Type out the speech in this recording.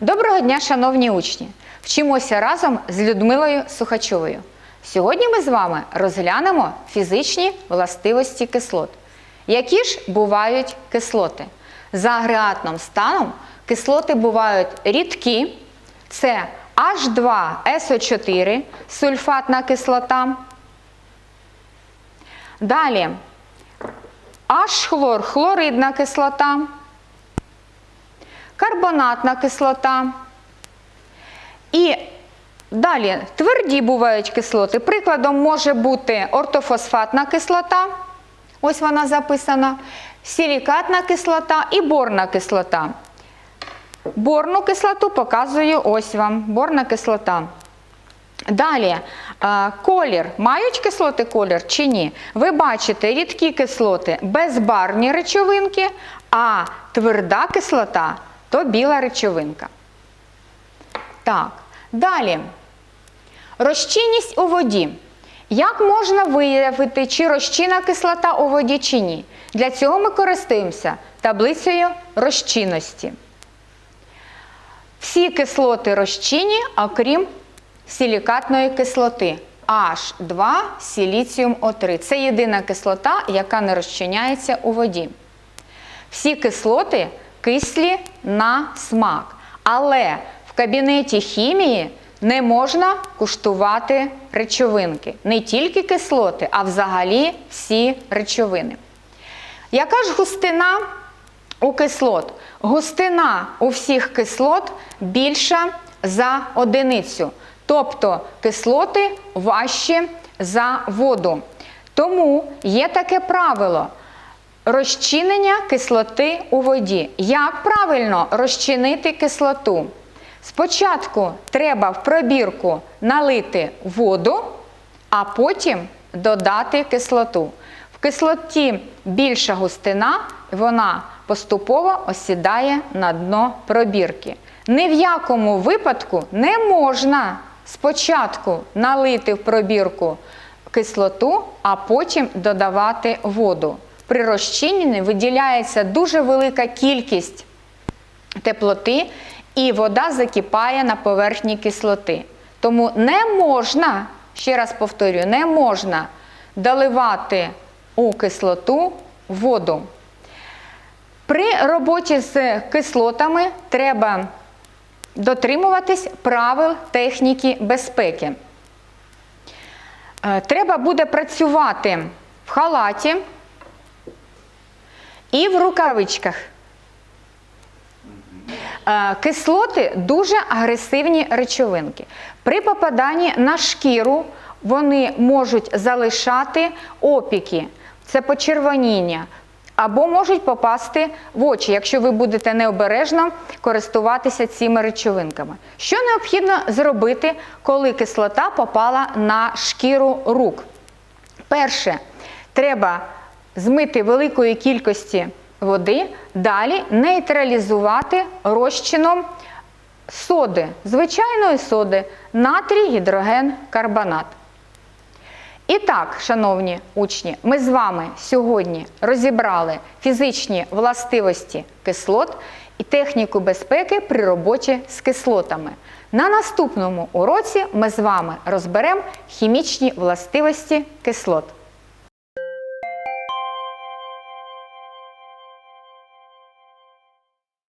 Доброго дня, шановні учні! Вчимося разом з Людмилою Сухачовою. Сьогодні ми з вами розглянемо фізичні властивості кислот. Які ж бувають кислоти? За агрегатним станом кислоти бувають рідкі, це H2SO4, сульфатна кислота. Далі H-хлор, хлоридна кислота карбонатна кислота. І далі тверді бувають кислоти. Прикладом може бути ортофосфатна кислота, ось вона записана, силікатна кислота і борна кислота. Борну кислоту показую ось вам, борна кислота. Далі, е, колір. Мають кислоти колір чи ні? Ви бачите рідкі кислоти безбарвні речовинки, а тверда кислота то біла речовинка. Так, далі. Розчинність у воді. Як можна виявити, чи розчинна кислота у воді, чи ні? Для цього ми користуємося таблицею розчинності. Всі кислоти розчинні, окрім силікатної кислоти H2 силіціум О3. Це єдина кислота, яка не розчиняється у воді. Всі кислоти кислі на смак. Але в кабінеті хімії не можна куштувати речовинки. Не тільки кислоти, а взагалі всі речовини. Яка ж густина у кислот? Густина у всіх кислот більша за одиницю. Тобто кислоти важчі за воду. Тому є таке правило розчинення кислоти у воді. Як правильно розчинити кислоту? Спочатку треба в пробірку налити воду, а потім додати кислоту. В кислоті більша густина, вона поступово осідає на дно пробірки. Ні в якому випадку не можна спочатку налити в пробірку кислоту, а потім додавати воду. При розчиненні виділяється дуже велика кількість теплоти, і вода закипає на поверхні кислоти. Тому не можна, ще раз повторюю, не можна доливати у кислоту воду. При роботі з кислотами треба дотримуватись правил техніки безпеки. Е, треба буде працювати в халаті і в рукавичках. Е, кислоти дуже агресивні речовинки. При попаданні на шкіру вони можуть залишати опіки, це почервоніння, або можуть попасти в очі, якщо ви будете необережно користуватися цими речовинками. Що необхідно зробити, коли кислота попала на шкіру рук? Перше, треба змити великої кількості води, далі нейтралізувати розчином соди, звичайної соди, натрій, гідроген, карбонат. І так, шановні учні, ми з вами сьогодні розібрали фізичні властивості кислот і техніку безпеки при роботі з кислотами. На наступному уроці ми з вами розберемо хімічні властивості кислот.